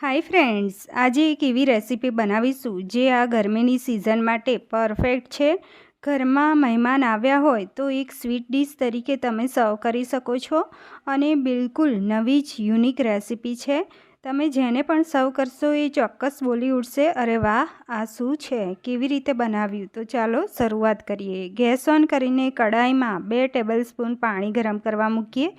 Hi friends, આજે એક એવી રેસીપી બનાવીશું જે આ ગરમીની સિઝન માટે પરફેક્ટ છે. ઘરમાં મહેમાન આવ્યા હોય તો એક સ્વીટ ડીશ તરીકે તમે સર્વ કરી શકો છો અને બિલકુલ નવી જ યુનિક રેસીપી છે. તમે જેને પણ સર્વ કરશો એ ચોક્કસ બોલી ઉઠશે અરે વાહ, આ શું છે? કેવી રીતે બનાવ્યું? તો ચાલો શરૂઆત કરીએ. ગેસ ઓન કરીને કડાઈમાં બે ટેબલ સ્પૂન પાણી ગરમ કરવા મૂકીએ.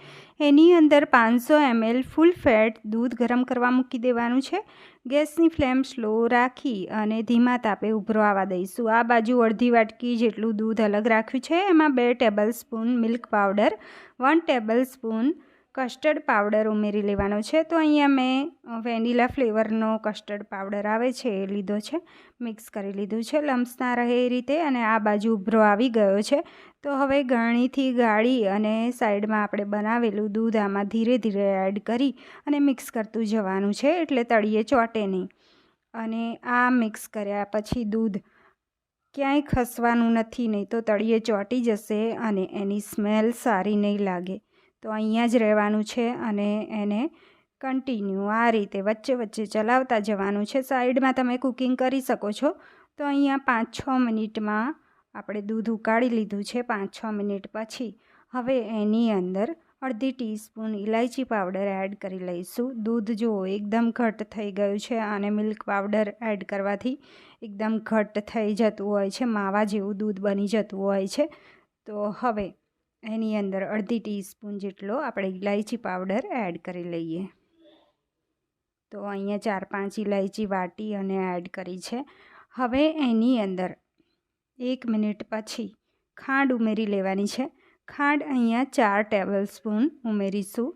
એની અંદર પાંચસો એમએલ ફૂલ ફેટ દૂધ ગરમ કરવા મૂકી દેવાનું છે. ગેસની ફ્લેમ સ્લો રાખી અને ધીમા તાપે ઉભરો આવવા દઈશું. આ બાજુ અડધી વાટકી જેટલું દૂધ અલગ રાખ્યું છે. એમાં બે table spoon milk powder, one table spoon custard powder ઉમેરી લેવાનો છે. તો અહીંયા મેં વેનીલા ફ્લેવરનો કસ્ટર્ડ પાવડર આવે છે એ લીધો છે. મિક્સ કરી લીધું છે. લમ્સ ના રહે એ રીતે અને આ બાજુ ઉભરો આવી ગયો છે. તો હવે ગાણીથી ગાળી અને સાઈડમાં આપણે બનાવેલું દૂધ આમાં ધીરે ધીરે એડ કરી અને મિક્સ કરતું જવાનું છે એટલે તળીએ ચોટે નહીં. અને આ મિક્સ કર્યા પછી દૂધ ક્યાંય ખસવાનું નથી, નહીં તો તળીએ ચોંટી જશે અને એની સ્મેલ સારી નહીં લાગે. તો અહીંયા જ રહેવાનું છે અને એને કન્ટિન્યુ આ રીતે વચ્ચે વચ્ચે ચલાવતા જવાનું છે. સાઈડમાં તમે કુકિંગ કરી શકો છો. તો અહીંયા પાંચ છ મિનિટમાં આપણે દૂધ ઉકાળી લીધું છે પાંચ છ મિનિટ પછી. હવે એની અંદર અડધી ટીસ્પૂન ઇલાયચી પાવડર એડ કરી લઈશું. દૂધ જુઓ, એકદમ ઘટ થઈ ગયું છે અને મિલ્ક પાવડર એડ કરવાથી એકદમ ઘટ થઈ જતું હોય છે, માવા જેવું દૂધ બની જતું હોય છે. તો હવે એની અંદર અડધી ટીસ્પૂન જેટલો આપણે ઇલાયચી પાવડર એડ કરી લઈએ. તો અહીંયા ચાર પાંચ ઇલાયચી વાટી અને એડ કરી છે. હવે એની અંદર એક મિનિટ પછી ખાંડ ઉમેરી લેવાની છે. ખાંડ અહીંયા ચાર ટેબલ સ્પૂન ઉમેરીશું.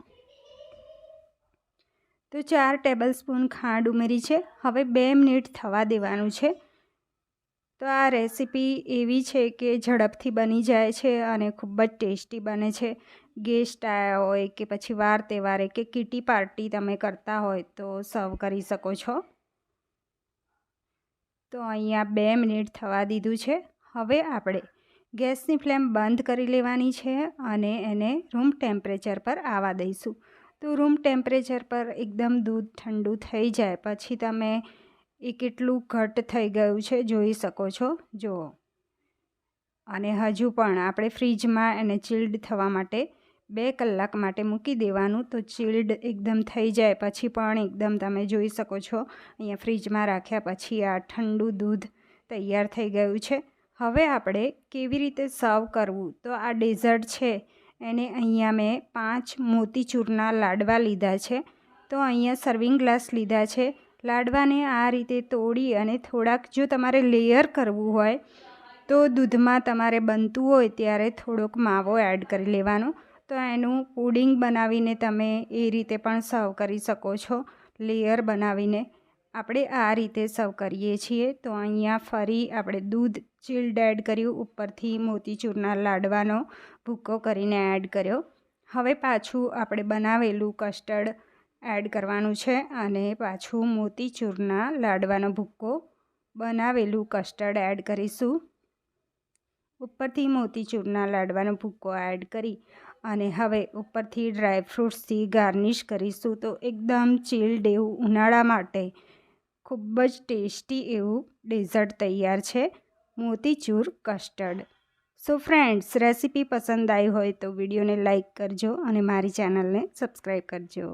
તો ચાર ટેબલ સ્પૂન ખાંડ ઉમેરી છે. હવે બે મિનિટ થવા દેવાનું છે. તો આ રેસીપી એવી છે કે ઝડપથી બની જાય છે અને ખૂબ જ ટેસ્ટી બને છે. ગેસ્ટ આવ્યા હોય કે પછી વાર તહેવારે કે કીટી પાર્ટી તમે કરતા હોય તો સર્વ કરી શકો છો. તો અહીંયા બે મિનિટ થવા દીધું છે. હવે આપણે ગેસની ફ્લેમ બંધ કરી લેવાની છે અને એને રૂમ ટેમ્પરેચર પર આવવા દઈશું. તો રૂમ ટેમ્પરેચર પર એકદમ દૂધ ઠંડુ થઈ જાય. પછી તમે એ કેટલું ઘટ થઈ ગયું છે જોઈ શકો છો. જુઓ. અને હજુ પણ આપણે ફ્રીજમાં એને ચિલ્ડ થવા માટે બે કલાક માટે મૂકી દેવાનું તો ચિલ્ડ એકદમ થઈ જાય. પછી પણ એકદમ તમે જોઈ શકો છો, અહીંયા ફ્રીજમાં રાખ્યા પછી આ ઠંડુ દૂધ તૈયાર થઈ ગયું છે. હવે આપણે કેવી રીતે સર્વ કરવું? તો આ ડેઝર્ટ છે, એને અહીંયા મેં પાંચ મોતીચૂરના લાડવા લીધા છે. તો અહીંયા સર્વિંગ ગ્લાસ લીધા છે. લાડવાને આ રીતે તોડી અને થોડાક જો તમારે લેયર કરવું હોય, તો દૂધમાં તમારે બનતું હોય ત્યારે થોડોક માવો એડ કરી લેવાનો. તો એનું પુડિંગ બનાવીને તમે એ રીતે પણ સર્વ કરી શકો છો લેયર બનાવીને. આપણે આ રીતે સર્વ કરીએ છીએ. તો અહીંયા ફરી આપણે દૂધ ચિલ્ડ એડ કર્યું, ઉપરથી મોતીચૂરના લાડવાનો ભૂકો કરીને એડ કર્યો. હવે પાછું આપણે બનાવેલું કસ્ટર્ડ એડ કરવાનું છે અને પાછું મોતીચૂરના લાડવાનો ભૂક્કો બનાવેલું કસ્ટર્ડ એડ કરીશું. ઉપરથી મોતીચૂરના લાડવાનો ભૂક્કો એડ કરી અને હવે ઉપરથી ડ્રાય ફ્રૂટ્સથી ગાર્નિશ કરીશું તો એકદમ ચીલ્ડ એવું ઉનાળા માટે ખૂબ જ ટેસ્ટી એવું ડેઝર્ટ તૈયાર છે motichoor custard. So friends, recipe પસંદ આવી હોય તો વિડીયોને લાઇક કરજો અને મારી ચેનલને સબસ્ક્રાઈબ કરજો.